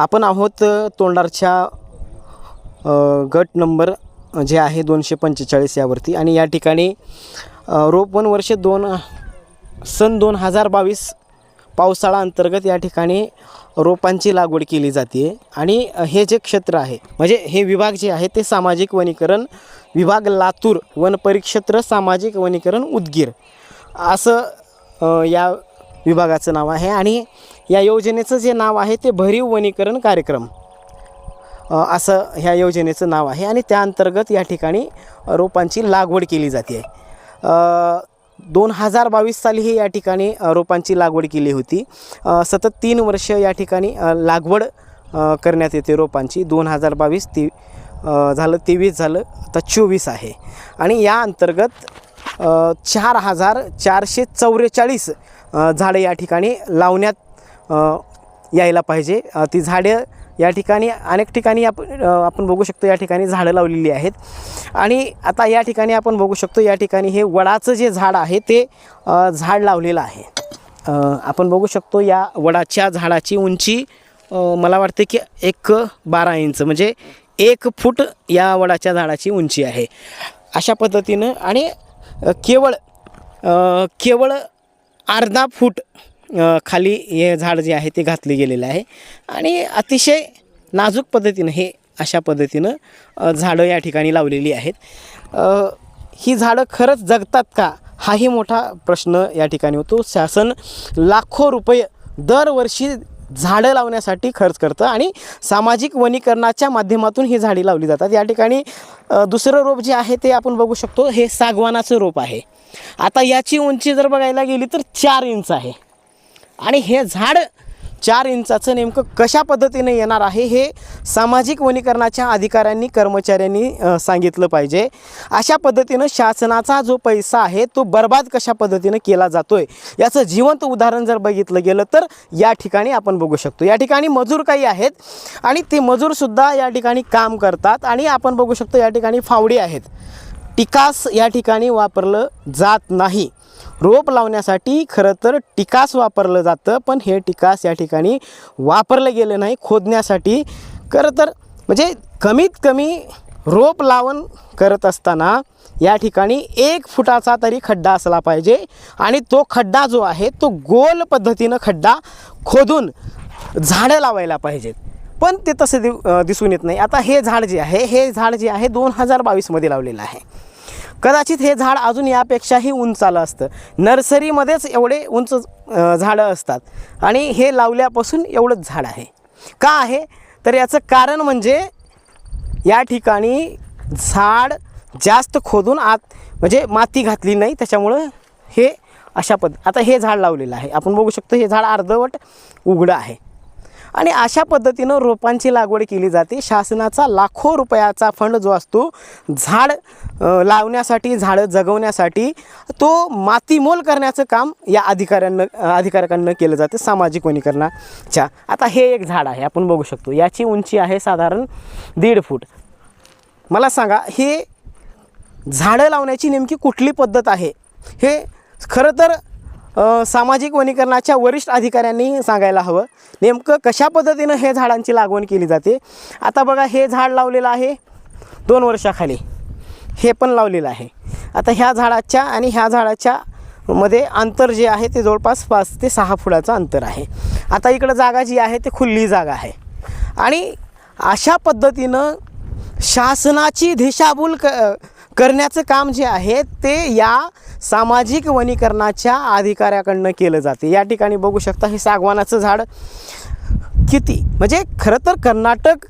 आपण आहोत तोंडारच्या गट नंबर जे आहे दोनशे पंचेचाळीस यावरती. आणि या ठिकाणी रोप रोपवन वर्ष दोन सन दोन हजार बावीस पावसाळा अंतर्गत या ठिकाणी रोपांची लागवड केली जाते. आणि हे जे क्षेत्र आहे म्हणजे हे विभाग जे आहे ते सामाजिक वनीकरण विभाग लातूर वन परिक्षेत्र सामाजिक वनीकरण उदगीर. असं या विभागाचं नाव आहे. आणि या योजनेचं जे नाव आहे ते भरीव वनीकरण कार्यक्रम. असं ह्या योजनेचं नाव आहे. आणि त्या अंतर्गत या ठिकाणी रोपांची लागवड केली जाते. आहे दोन हजार बावीस साली ही या ठिकाणी रोपांची लागवड केली होती. सतत तीन वर्ष या ठिकाणी लागवड करण्यात येते रोपांची. दोन हजार बावीस ती झालं तेवीस झालं आता चोवीस आहे. आणि या अंतर्गत चार हजार चारशे चौवेचाळीस झाडं या ठिकाणी लावण्यात यायला पाहिजे. ती झाडं या ठिकाणी अनेक ठिकाणी आपण आपण बघू शकतो या ठिकाणी झाडं लावलेली आहेत. आणि आता या ठिकाणी आपण बघू शकतो या ठिकाणी हे वडाचं जे झाड आहे ते झाड लावलेलं आहे. आपण बघू शकतो या वडाच्या झाडाची उंची मला वाटते की एक बारा इंच म्हणजे एक फूट या वडाच्या झाडाची उंची आहे. अशा पद्धतीनं आणि केवळ केवळ अर्धा फूट खाली हे झाड जे आहे ते घातले गेलेलं आहे. आणि अतिशय नाजूक पद्धतीनं हे अशा पद्धतीनं झाडं या ठिकाणी लावलेली आहेत. ही झाडं खरंच जगतात का? हाही मोठा प्रश्न या ठिकाणी होतो. शासन लाखो रुपये दरवर्षी झाडं लावण्यासाठी खर्च करतं आणि सामाजिक वनीकरणाच्या माध्यमातून ही झाडी लावली जातात. या ठिकाणी दुसरं रोप जे आहे ते आपण बघू शकतो हे सागवानाचं रोप आहे. आता याची उंची जर बघायला गेली तर चार इंच आहे. आणि हे झाड चार इंचाचं नेमकं कशा पद्धतीने येणार आहे हे सामाजिक वनीकरणाच्या अधिकाऱ्यांनी कर्मचाऱ्यांनी सांगितलं पाहिजे. अशा पद्धतीनं शासनाचा जो पैसा आहे तो बर्बाद कशा पद्धतीनं केला जातो आहे याचं जिवंत उदाहरण जर बघितलं गेलं तर या ठिकाणी आपण बघू शकतो. या ठिकाणी मजूर काही आहेत आणि ते मजूरसुद्धा या ठिकाणी काम करतात आणि आपण बघू शकतो या ठिकाणी फावडी आहेत. टिकास या ठिकाणी वापरलं जात नाही. रोप लावण्यासाठी खरं तर टिकास वापरलं जातं पण हे टिकास या ठिकाणी वापरलं गेलं नाही खोदण्यासाठी. खरं तर म्हणजे कमीत कमी रोप लावण करत असताना या ठिकाणी एक फुटाचा तरी खड्डा असला पाहिजे आणि तो खड्डा जो आहे तो गोल पद्धतीनं खड्डा खोदून झाडं लावायला पाहिजेत. पण ते तसं दि दिसून येत नाही. आता हे झाड जे आहे हे झाड जे आहे दोन हजार बावीसमध्ये लावलेलं आहे. कदाचित हे झाड अजून यापेक्षाही उंच आलं असतं. नर्सरीमध्येच एवढे उंच झाडं असतात. आणि हे लावल्यापासून एवढंच झाड आहे. का आहे? तर याचं कारण म्हणजे या ठिकाणी झाड जास्त खोदून आत म्हणजे माती घातली नाही त्याच्यामुळं हे अशा पद्ध आता हे झाड लावलेलं आहे. आपण बघू शकतो हे झाड अर्धवट उघडं आहे. आणि अशा पद्धतीनं रोपांची लागवड केली जाते. शासनाचा लाखो रुपयाचा फंड जो असतो झाड लावण्यासाठी झाडं जगवण्यासाठी तो मातीमोल करण्याचं काम या अधिकाऱ्यांना अधिकाऱ्यांकडनं केलं जातं सामाजिक वनीकरणाच्या. आता हे एक झाड आहे आपण बघू शकतो. याची उंची आहे साधारण दीड फूट. मला सांगा हे झाडं लावण्याची नेमकी कुठली पद्धत आहे? हे खरं तर सामाजिक वनीकरणाच्या वरिष्ठ अधिकाऱ्यांनी सांगायला हवं. नेमकं कशा पद्धतीनं हे झाडांची लागवण केली जाते? आता बघा हे झाड लावलेलं आहे दोन वर्षाखाली. हे पण लावलेलं आहे. आता ह्या झाडाच्या आणि ह्या झाडाच्या मध्ये अंतर जे आहे ते जवळपास पाच ते सहा फुटाचं अंतर आहे. आता इकडं जागा जी आहे ते खुल्ली जागा आहे. आणि अशा पद्धतीनं शासनाची दिशाभूल क करण्याचं काम जे आहे ते या सामाजिक वनीकरणाच्या अधिकाऱ्याकडनं केलं जाते. या ठिकाणी बघू शकता हे सागवानाचं झाड किती? म्हणजे खरं तर कर्नाटक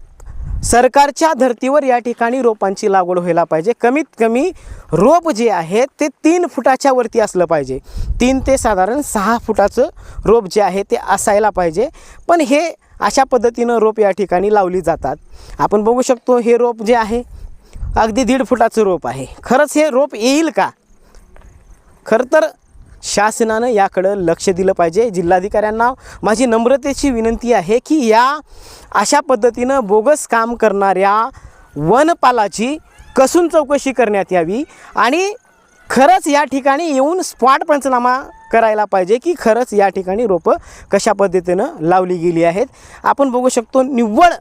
सरकारच्या धर्तीवर या ठिकाणी रोपांची लागवड व्हायला पाहिजे. कमीत कमी रोप जे आहे ते तीन फुटाच्या वरती असलं पाहिजे. तीन ते साधारण सहा फुटाचं रोप जे आहे ते असायला पाहिजे. पण हे अशा पद्धतीनं रोप या ठिकाणी लावली जातात. आपण बघू शकतो हे रोप जे आहे अगदी दीड फुटाचं रोप आहे. खरंच हे रोप येईल का? खरं तर शासनानं याकडं लक्ष दिलं पाहिजे. जिल्हाधिकाऱ्यांना माझी नम्रतेची विनंती आहे की या अशा पद्धतीनं बोगस काम करणाऱ्या वनपालाची कसून चौकशी करण्यात यावी आणि खरंच या ठिकाणी येऊन स्पॉट पंचनामा करायला पाहिजे की खरंच या ठिकाणी रोपं कशा पद्धतीनं लावली गेली आहेत. आपण बघू शकतो निव्वळ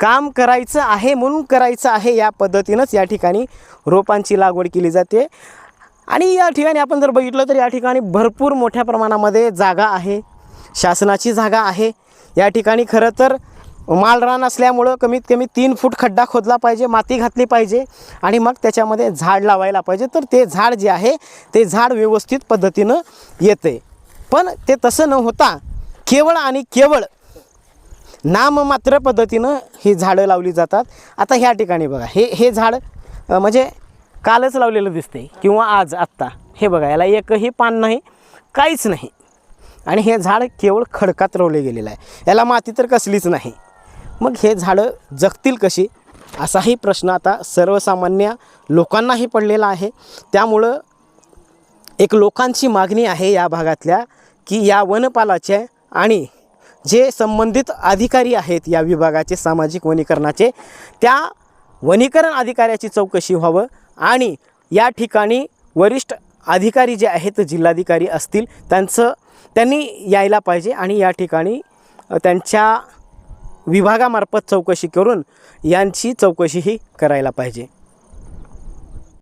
काम करायचं आहे म्हणून करायचं आहे या पद्धतीनंच या ठिकाणी रोपांची लागवड केली जाते. आणि या ठिकाणी आपण जर बघितलं तर या ठिकाणी भरपूर मोठ्या प्रमाणामध्ये जागा आहे. शासनाची जागा आहे. या ठिकाणी खरं तर मालरान असल्यामुळं कमीत कमी तीन फूट खड्डा खोदला पाहिजे माती घातली पाहिजे आणि मग त्याच्यामध्ये झाड लावायला पाहिजे. तर ते झाड जे आहे ते झाड व्यवस्थित पद्धतीनं येते पण ते तसं न होता केवळ आणि केवळ नाममात्र पद्धतीनं ही झाडं लावली जातात. आता ह्या ठिकाणी बघा हे हे झाड म्हणजे कालच लावलेलं दिसते किंवा आज आत्ता. हे बघा याला एकही पान नाही काहीच नाही. आणि हे झाड केवळ खडकात रोवले गेलेलं आहे. याला माती तर कसलीच नाही. मग हे झाडं जगतील कशी? असाही प्रश्न आता सर्वसामान्य लोकांनाही पडलेला आहे. त्यामुळं एक लोकांची मागणी आहे या भागातल्या की या वनपालाचे आणि जे संबंधित अधिकारी आहेत या विभागाचे सामाजिक वनीकरणाचे त्या वनीकरण अधिकाऱ्याची चौकशी व्हावं. आणि या ठिकाणी वरिष्ठ अधिकारी जे आहेत जिल्हाधिकारी असतील त्यांचं त्यांनी यायला पाहिजे आणि या ठिकाणी त्यांच्या विभागामार्फत चौकशी करून यांची चौकशीही करायला पाहिजे.